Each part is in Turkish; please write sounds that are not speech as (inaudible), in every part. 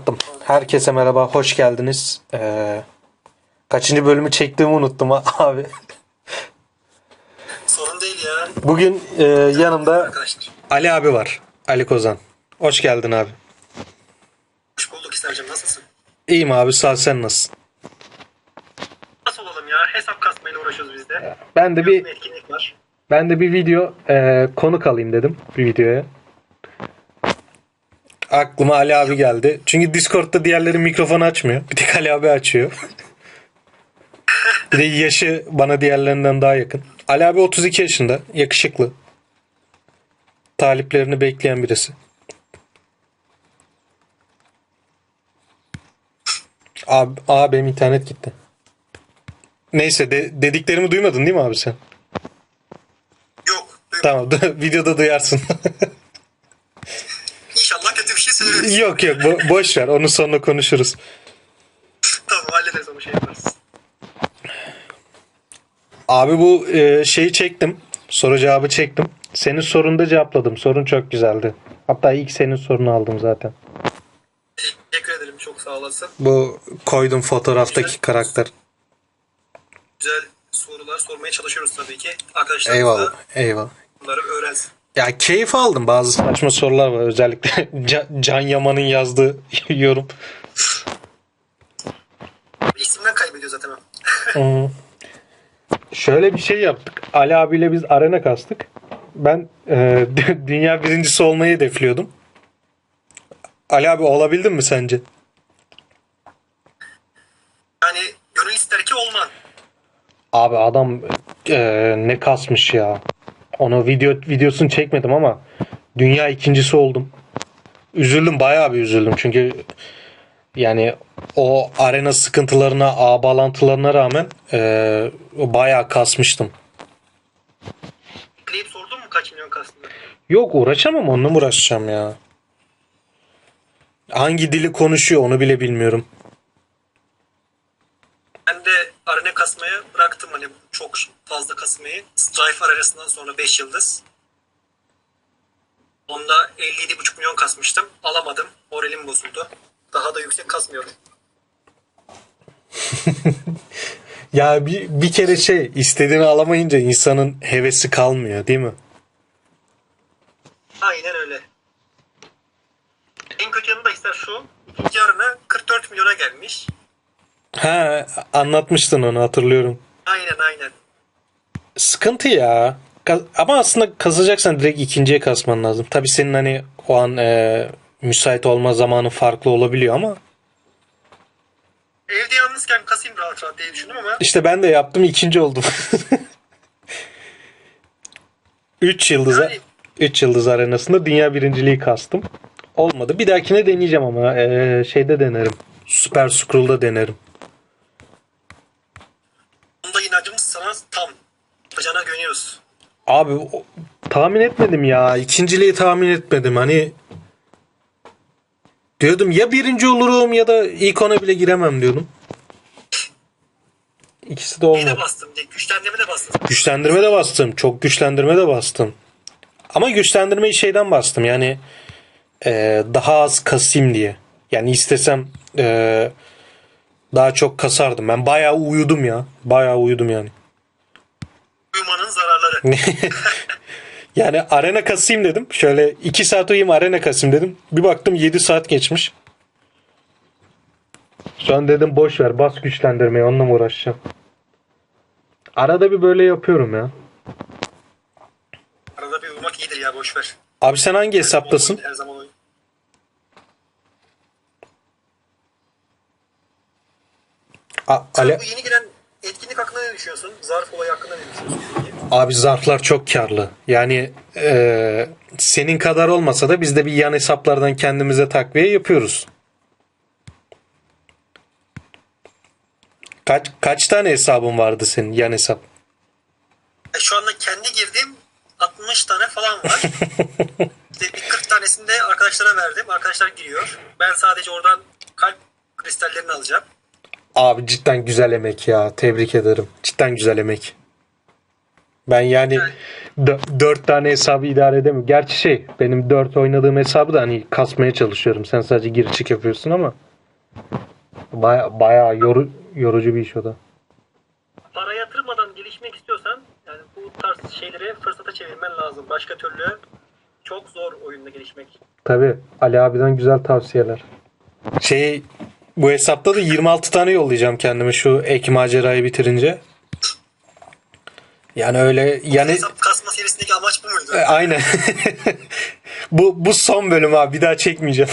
Yaptım. Herkese merhaba, hoş geldiniz. Ee, kaçıncı bölümü çektiğimi unuttum (laughs) abi. Sorun değil ya. Bugün e, yanımda Arkadaşlar. Ali abi var. Ali Kozan. Hoş geldin abi. Hoş bulduk İstercim. Nasılsın? İyiyim abi, sağ ol, sen nasılsın? Nasıl olalım ya? Hesap kasmayla uğraşıyoruz biz de. Ben de Bir bir etkinlik var. ben de bir video e, konuk alayım dedim bir videoya. Aklıma Ali abi geldi. Çünkü Discord'da diğerleri mikrofon açmıyor. Bir tek Ali abi açıyor. bir de yaşı bana diğerlerinden daha yakın. Ali abi 32 yaşında. Yakışıklı. Taliplerini bekleyen birisi. Abi, abi benim internet gitti. Neyse de- dediklerimi duymadın değil mi abi sen? Yok. duymadım. Tamam (laughs) videoda duyarsın. (laughs) İnşallah kötü bir şey söyleriz. (laughs) yok yok bo- boş ver onu sonra konuşuruz. tamam hallederiz onu şey yaparız. Abi bu e, şeyi çektim. Soru cevabı çektim. Senin sorunu da cevapladım. Sorun çok güzeldi. Hatta ilk senin sorunu aldım zaten. Teşekkür ederim. Çok sağ olasın. Bu koydum fotoğraftaki Güzel. karakter. Güzel sorular sormaya çalışıyoruz tabii ki. Arkadaşlar Eyvallah. da Eyvallah. bunları öğrensin. Ya keyif aldım. Bazı saçma sorular var. Özellikle (laughs) Can, Yaman'ın yazdığı (laughs) yorum. İsimden kaybediyor zaten. Hmm. (laughs) Şöyle bir şey yaptık. Ali abiyle biz arena kastık. Ben e, dü- dünya birincisi olmayı hedefliyordum. Ali abi olabildin mi sence? Yani gönül ister ki olman. Abi adam e, ne kasmış ya. Onu video videosunu çekmedim ama dünya ikincisi oldum. Üzüldüm bayağı bir üzüldüm çünkü yani o arena sıkıntılarına, ağ bağlantılarına rağmen e, bayağı kasmıştım. Klip sordun mu kaç milyon kastında? Yok uğraşamam onunla mı uğraşacağım ya? Hangi dili konuşuyor onu bile bilmiyorum. Ben de arena kasmaya bıraktım hani çok fazla kasmayı. Strife arasından sonra 5 yıldız. Onda 57,5 milyon kasmıştım. Alamadım. Moralim bozuldu. Daha da yüksek kasmıyorum. (laughs) Ya bir, bir kere şey istediğini alamayınca insanın hevesi kalmıyor değil mi? Aynen öyle. En kötü yanı da ise şu. İkinci arena 44 milyona gelmiş. Ha anlatmıştın onu hatırlıyorum. Aynen aynen. Sıkıntı ya. Ama aslında kazacaksan direkt ikinciye kasman lazım. Tabii senin hani o an e, müsait olma zamanı farklı olabiliyor ama Evde yalnızken kasayım rahat rahat diye düşündüm ama işte ben de yaptım ikinci oldum. (laughs) 3 yıldıza Yani- 3 yıldız arenasında dünya birinciliği kastım. Olmadı. Bir dahakine deneyeceğim ama e, şeyde denerim. Super Scroll'da denerim. bunda inancımız sana tam. Yapacağına güveniyoruz. Abi o- tahmin etmedim ya. İkinciliği tahmin etmedim. Hani diyordum ya birinci olurum ya da ilk ona bile giremem diyordum. İkisi de olmadı. de bastım. Güçlendirme de bastım. Güçlendirme de bastım. Çok güçlendirme de bastım. Ama güçlendirmeyi şeyden bastım. Yani e, daha az kasayım diye. Yani istesem e, daha çok kasardım. Ben bayağı uyudum ya. Bayağı uyudum yani. (laughs) Yani arena kasayım dedim. Şöyle 2 saat uyuyayım arena kasayım dedim. Bir baktım 7 saat geçmiş. An dedim boş ver bas güçlendirmeyi onunla mı uğraşacağım. Arada bir böyle yapıyorum ya. Arada bir uyumak iyidir ya boşver. Abi sen hangi hesaptasın? Her zaman oyun. A- Ale- Bu yeni giren etkinlik hakkında ne düşünüyorsun? Zarf olayı hakkında ne düşünüyorsun? Abi zarflar çok karlı. Yani e, senin kadar olmasa da biz de bir yan hesaplardan kendimize takviye yapıyoruz. Kaç kaç tane hesabın vardı senin yan hesap? E, Şu anda kendi girdiğim 60 tane falan var. işte (laughs) bir 40 tanesini de arkadaşlara verdim. Arkadaşlar giriyor. Ben sadece oradan kalp kristallerini alacağım. Abi cidden güzel emek ya. Tebrik ederim. Cidden güzel emek. Ben yani dö- dört tane hesabı idare edemiyorum. Gerçi şey benim dört oynadığım hesabı da hani kasmaya çalışıyorum. Sen sadece gir çık yapıyorsun ama baya, bayağı yoru- yorucu bir iş o da. Para yatırmadan gelişmek istiyorsan yani bu tarz şeyleri fırsata çevirmen lazım. Başka türlü çok zor oyunda gelişmek. Tabi Ali abiden güzel tavsiyeler. Şey bu hesapta da 26 tane yollayacağım kendime şu ek macerayı bitirince. Yani öyle yani Hesap kasma serisindeki amaç bu muydu? E, aynen. (laughs) bu bu son bölüm abi bir daha çekmeyeceğim.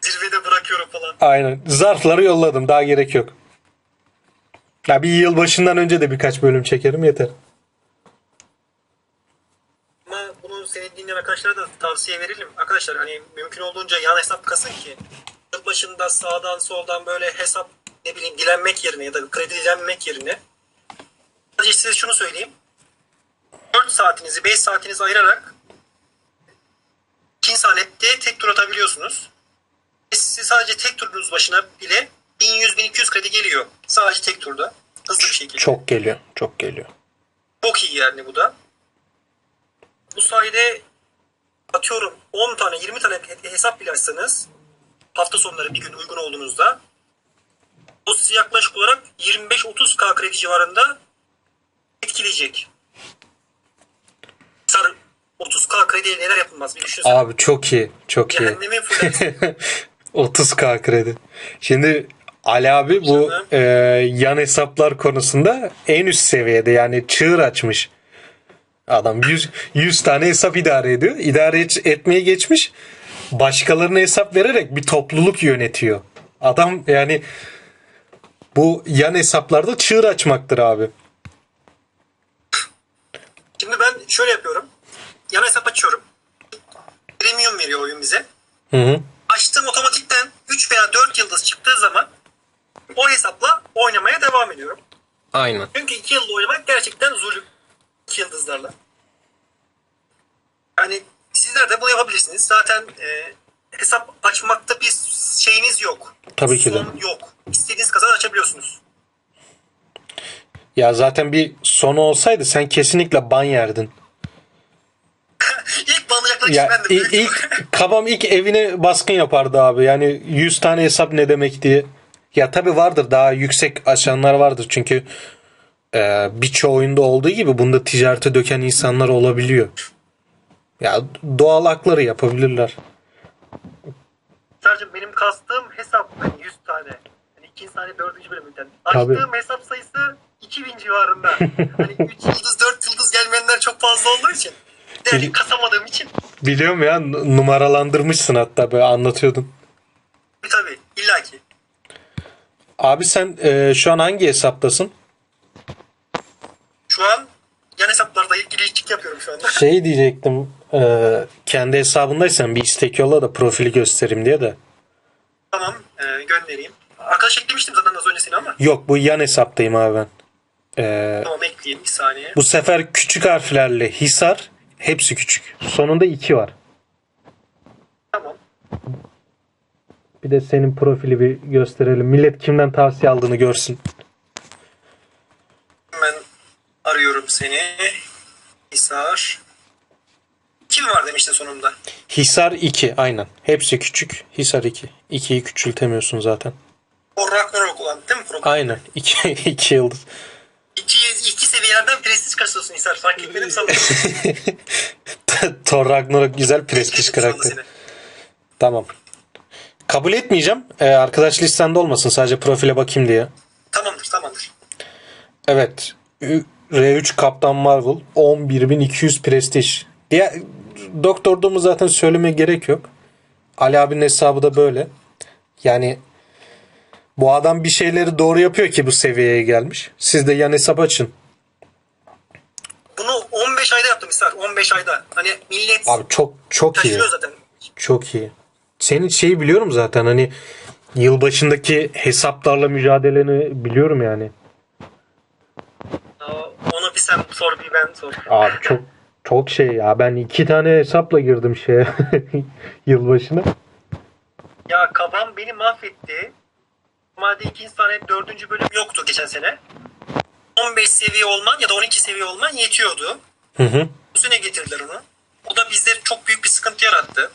Zirvede bırakıyorum falan. Aynen. Zarfları yolladım. Daha gerek yok. Ya bir yıl başından önce de birkaç bölüm çekerim yeter. Ama bunu senin dinleyen arkadaşlara da tavsiye verelim. Arkadaşlar hani mümkün olduğunca yan hesap kasın ki yıl başında sağdan soldan böyle hesap ne bileyim dilenmek yerine ya da kredi dilenmek yerine sadece size şunu söyleyeyim. 4 saatinizi 5 saatinizi ayırarak saniyede tek tur atabiliyorsunuz. Ve Size sadece tek turunuz başına bile 1100-1200 kredi geliyor. Sadece tek turda. Hızlı bir şekilde. Çok geliyor. Çok geliyor. Çok iyi yani bu da. Bu sayede atıyorum 10 tane 20 tane he- hesap bile açsanız hafta sonları bir gün uygun olduğunuzda sizi yaklaşık olarak 25-30k kredi civarında etkileyecek. Sar 30k krediye neler yapılmaz bir düşünsene. Abi çok iyi. Çok iyi. Cehennemin fullersin. (laughs) 30k kredi. Şimdi Ali abi bu Canım. e, yan hesaplar konusunda en üst seviyede yani çığır açmış. Adam 100, 100 tane hesap idare ediyor. İdare et- etmeye geçmiş. Başkalarına hesap vererek bir topluluk yönetiyor. Adam yani bu yan hesaplarda çığır açmaktır abi. Şimdi ben şöyle yapıyorum. Yan hesap açıyorum. Premium veriyor oyun bize. Hı hı. açtığım otomatikten 3 veya 4 yıldız çıktığı zaman o hesapla oynamaya devam ediyorum. Aynen. Çünkü 2 yıldız oynamak gerçekten zulüm. 2 yıldızlarla. Yani sizler de bunu yapabilirsiniz. Zaten e, hesap açmakta bir şeyiniz yok. Tabii ki de. Son yok. Ya zaten bir sonu olsaydı sen kesinlikle ban yerdin. İlk banlayacaklar Ya bendim. ilk, ilk (laughs) kabam ilk evine baskın yapardı abi. Yani 100 tane hesap ne demek diye. Ya tabi vardır daha yüksek açanlar vardır çünkü e, birçok oyunda olduğu gibi bunda ticarete döken insanlar olabiliyor. Ya doğal hakları yapabilirler. Sadece benim kastığım hesap yani 100 tane. Yani 2. saniye 4. bölümünden. Tabii. Açtığım hesap sayısı 2000 civarında. hani (laughs) 3 yıldız 4 yıldız gelmeyenler çok fazla olduğu için. Yani Bil- kasamadığım için. Biliyorum ya numaralandırmışsın hatta böyle anlatıyordun. Tabii illaki. Abi sen e, şu an hangi hesaptasın? Şu an yan hesaplarda ilgili yapıyorum şu anda. (laughs) Şey diyecektim e, kendi hesabındaysan bir istek yolla da profili göstereyim diye de. tamam e, göndereyim. Arkadaş eklemiştim zaten az önce seni ama. Yok bu yan hesaptayım abi ben. E, Tamam ekleyeyim bir saniye. bu sefer küçük harflerle Hisar hepsi küçük. Sonunda 2 var. Tamam. Bir de senin profili bir gösterelim. Millet kimden tavsiye aldığını görsün. Hemen arıyorum seni. Hisar. Kim var demiştin sonunda? Hisar 2 aynen. Hepsi küçük. Hisar 2. 2'yi küçültemiyorsun zaten. O Ragnarok olan değil mi program? Aynen. 2 2 (laughs) yıldız. İki, iki seviyelerden prestij kasıyorsun Hisar. Fark etmedim sanırım. (laughs) Thor Ragnarok güzel prestij karakter. Tamam. Kabul etmeyeceğim. Ee, arkadaş listende olmasın. Sadece profile bakayım diye. Tamamdır tamamdır. Evet. Ü- R3 Kaptan Marvel 11200 prestij. Diğer Doktor Doom'u zaten söyleme gerek yok. Ali abinin hesabı da böyle. Yani bu adam bir şeyleri doğru yapıyor ki bu seviyeye gelmiş. Siz de yan hesap açın. Bunu 15 ayda yaptım Hisar. 15 ayda. Hani millet Abi çok çok iyi. zaten. Çok iyi. Senin şeyi biliyorum zaten hani yılbaşındaki hesaplarla mücadeleni biliyorum yani. Onu bir sen sor bir ben sor. Abi çok çok şey ya. Ben iki tane hesapla girdim şeye (laughs) yılbaşına. Ya kabam beni mahvetti. Normalde ikinci sene dördüncü bölüm yoktu geçen sene. 15 seviye olman ya da 12 seviye olman yetiyordu. Hı hı. Üstüne getirdiler onu. O da bizde çok büyük bir sıkıntı yarattı.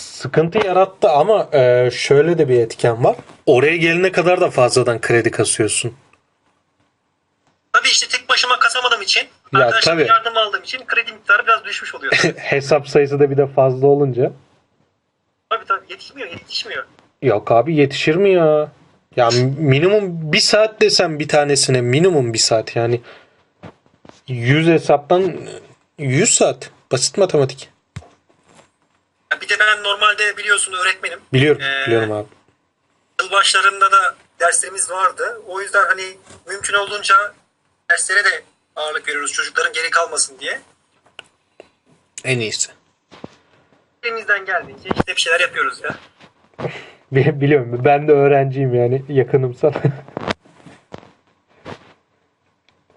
Sıkıntı yarattı ama e, şöyle de bir etken var. Oraya gelene kadar da fazladan kredi kasıyorsun. Tabii işte tek başıma kasamadığım için, Ya, tabii. yardım aldığım için kredi miktarı biraz düşmüş oluyor. (laughs) Hesap sayısı da bir de fazla olunca. tabii tabii yetişmiyor, yetişmiyor. Yok abi yetişir mi ya? Ya minimum bir saat desem bir tanesine minimum bir saat yani. 100 hesaptan 100 saat. Basit matematik. Ya Bir de ben normalde biliyorsun öğretmenim. Biliyorum. Ee, Biliyorum abi. Yıl başlarında da derslerimiz vardı. O yüzden hani mümkün olduğunca derslere de ağırlık veriyoruz çocukların geri kalmasın diye. En iyisi. Elimizden geldiğince işte bir şeyler yapıyoruz ya. Bi- Biliyorum. Ben de öğrenciyim yani. Yakınım sana.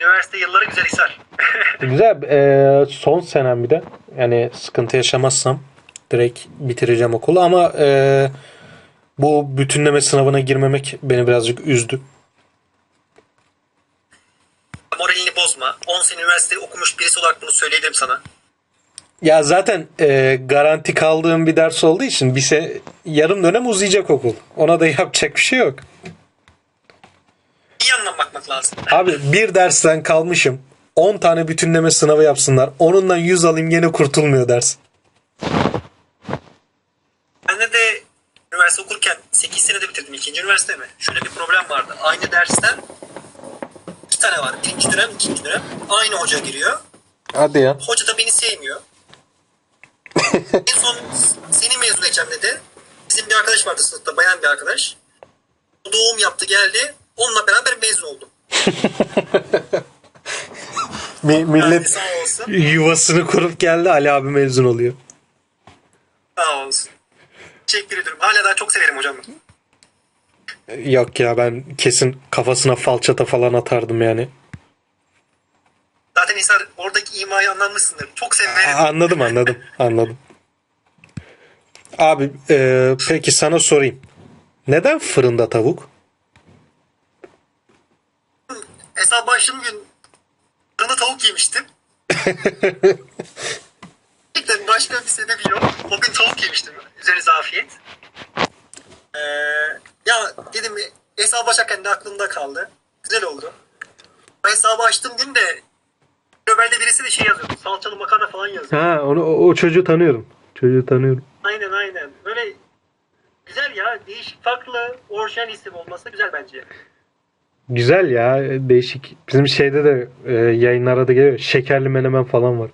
Üniversite yılları güzel hisar. (laughs) Güzel. Ee, son senem bir de. Yani sıkıntı yaşamazsam direkt bitireceğim okulu ama ee, bu bütünleme sınavına girmemek beni birazcık üzdü. Moralini bozma. 10 sene üniversite okumuş birisi olarak bunu söyleyebilirim sana. Ya zaten e, garanti kaldığım bir ders olduğu için bir se yarım dönem uzayacak okul. Ona da (laughs) yapacak bir şey yok. İyi yandan bakmak lazım. Abi bir dersten kalmışım. 10 tane bütünleme sınavı yapsınlar. Onundan 100 alayım gene kurtulmuyor ders. Bende de üniversite okurken 8 senede bitirdim. ikinci üniversite mi? Şöyle bir problem vardı. Aynı dersten iki tane var. Birinci dönem, ikinci dönem. Aynı hoca giriyor. Hadi ya. Hoca da beni sevmiyor. En son seni mezun edeceğim dedi. Bizim bir arkadaş vardı sınıfta, bayan bir arkadaş. O doğum yaptı geldi. Onunla beraber mezun oldum. (laughs) Mi- millet yuvasını kurup geldi Ali abi mezun oluyor. Sağ olsun. Teşekkür ederim. Hala daha çok severim hocamı. Yok ya ben kesin kafasına falçata falan atardım yani. Zaten İsa oradaki imayı anlamışsındır. Çok severim. Anladım anladım anladım. (laughs) Abi e, peki sana sorayım. Neden fırında tavuk? Hesap açtığım gün fırında tavuk yemiştim. (laughs) Gerçekten başka bir sebebi yok. O gün tavuk yemiştim. Üzerinize afiyet. Ee, ya dedim hesabı açarken de aklımda kaldı. Güzel oldu. Ben hesabı açtığım gün de Göbelde birisi de şey yazıyordu. Salçalı makarna falan yazıyor. Ha onu o, o çocuğu tanıyorum. Çocuğu tanıyorum. Aynen aynen. Böyle güzel ya. Değişik farklı orijinal isim olması güzel bence. Güzel ya değişik. Bizim şeyde de e, yayınlara da geliyor. Şekerli menemen falan var.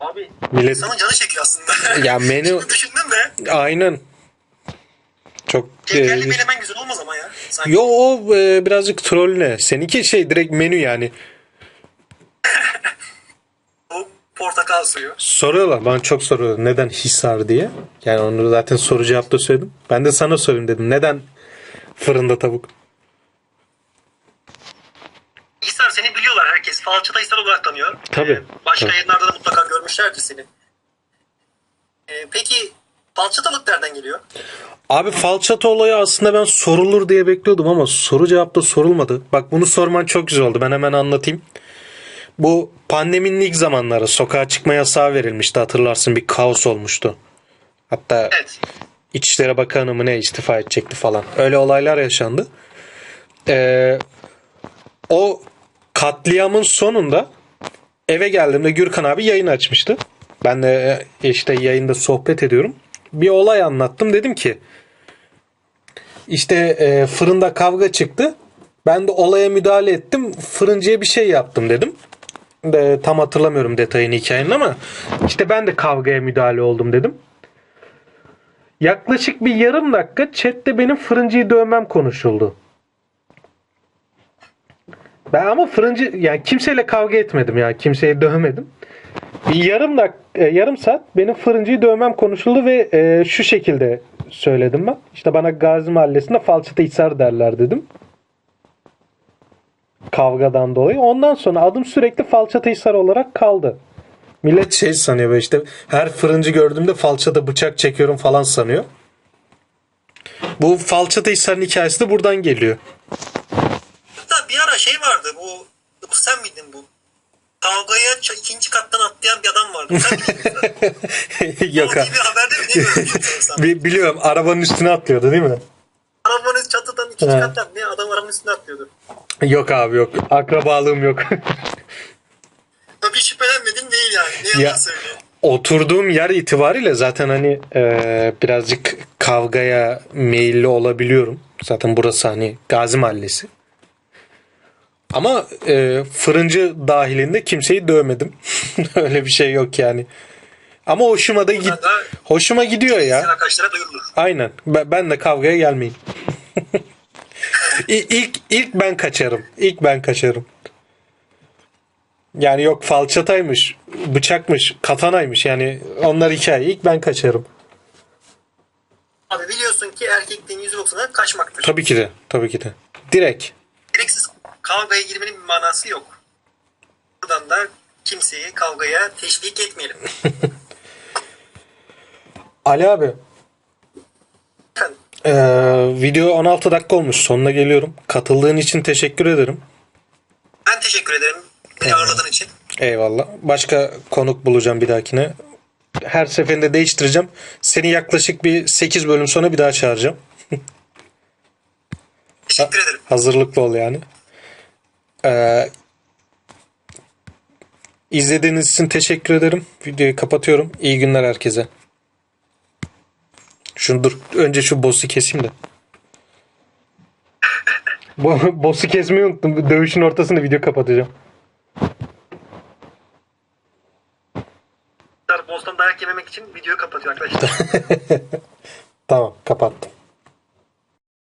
Abi Millet insanın canı çekiyor aslında. (laughs) ya menü Şimdi düşündüm de aynen. Çok e, şekerli menemen güzel olmaz ama ya. Sanki. Yo o e, birazcık troll ne? Seninki şey direkt menü yani. Bu portakal suyu. Soruyorlar bana çok soruyorlar neden Hisar diye. Yani onu zaten soru cevapta söyledim. Ben de sana sorayım dedim. Neden fırında tavuk? İhsan seni biliyorlar herkes. Falçata İhsan olarak tanıyor. Tabii, Ee, başka tabii. yayınlarda da mutlaka görmüşlerdir seni. Ee, peki falçatalık nereden geliyor? Abi falçata olayı aslında ben sorulur diye bekliyordum ama soru cevapta sorulmadı. Bak bunu sorman çok güzel oldu. Ben hemen anlatayım. Bu pandeminin ilk zamanları sokağa çıkma yasağı verilmişti hatırlarsın bir kaos olmuştu. Hatta Evet. İçişleri Bakanı mı ne istifa edecekti falan. Öyle olaylar yaşandı. Ee, o katliamın sonunda eve geldiğimde Gürkan abi yayın açmıştı. Ben de e, işte yayında sohbet ediyorum. Bir olay anlattım. Dedim ki işte e, fırında kavga çıktı. Ben de olaya müdahale ettim. Fırıncıya bir şey yaptım dedim. De, tam hatırlamıyorum detayını hikayenin ama işte ben de kavgaya müdahale oldum dedim. Yaklaşık bir yarım dakika chatte benim fırıncıyı dövmem konuşuldu. Ben ama fırıncı yani kimseyle kavga etmedim ya. Kimseyi dövmedim. Bir yarım dak e, yarım saat benim fırıncıyı dövmem konuşuldu ve e, şu şekilde söyledim ben. İşte bana Gazi Mahallesi'nde falçata hisar derler dedim. Kavgadan dolayı. Ondan sonra adım sürekli falçata hisar olarak kaldı. Millet şey sanıyor böyle işte her fırıncı gördüğümde falçata bıçak çekiyorum falan sanıyor. Bu falçata hisarın hikayesi de buradan geliyor. vardı. Bu, bu sen miydin bu? Kavgaya ikinci kattan atlayan bir adam vardı. Sen miydin? (laughs) Yok. TV haberde mi (laughs) biliyorum arabanın üstüne atlıyordu değil mi? Arabanın çatıdan ikinci He. kattan ne adam arabanın üstüne atlıyordu. Yok abi yok. Akrabalığım yok. Ya bir şüphelenmedin değil yani. Ne Ya- yalan söylüyor. Oturduğum yer itibariyle zaten hani e, birazcık kavgaya meyilli olabiliyorum. Zaten burası hani Gazi Mahallesi. Ama e, fırıncı dahilinde kimseyi dövmedim. (laughs) Öyle bir şey yok yani. Ama hoşuma da git da hoşuma gidiyor ya. arkadaşlara duyurulur. Aynen. Ben, de kavgaya gelmeyeyim. (laughs) İ- ilk ilk ben kaçarım. İlk ben kaçarım. Yani yok falçataymış, bıçakmış, katanaymış yani onlar hikaye. İlk ben kaçarım. Abi biliyorsun ki erkekliğin yüzü boksana kaçmaktır. Tabii ki de. Tabii ki de. Direkt. Gereksiz kavgaya girmenin bir manası yok. Buradan da kimseyi kavgaya teşvik etmeyelim. (laughs) Ali abi. Eee, video 16 dakika olmuş. Sonuna geliyorum. Katıldığın için teşekkür ederim. ben teşekkür ederim. Beni ağırladığın için. Eyvallah. Başka konuk bulacağım bir dahakine. Her seferinde değiştireceğim. Seni yaklaşık bir 8 bölüm sonra bir daha çağıracağım. (laughs) Teşekkür ederim. Hazırlıklı ol yani. Ee, izlediğiniz için teşekkür ederim. Videoyu kapatıyorum. İyi günler herkese. Şunu dur. Önce şu boss'u keseyim de. (laughs) Bu (laughs) boss'u kesmeyi unuttum. Dövüşün ortasında video kapatacağım. Bostan dayak yememek için videoyu kapatıyor arkadaşlar. (laughs) Tamam kapat.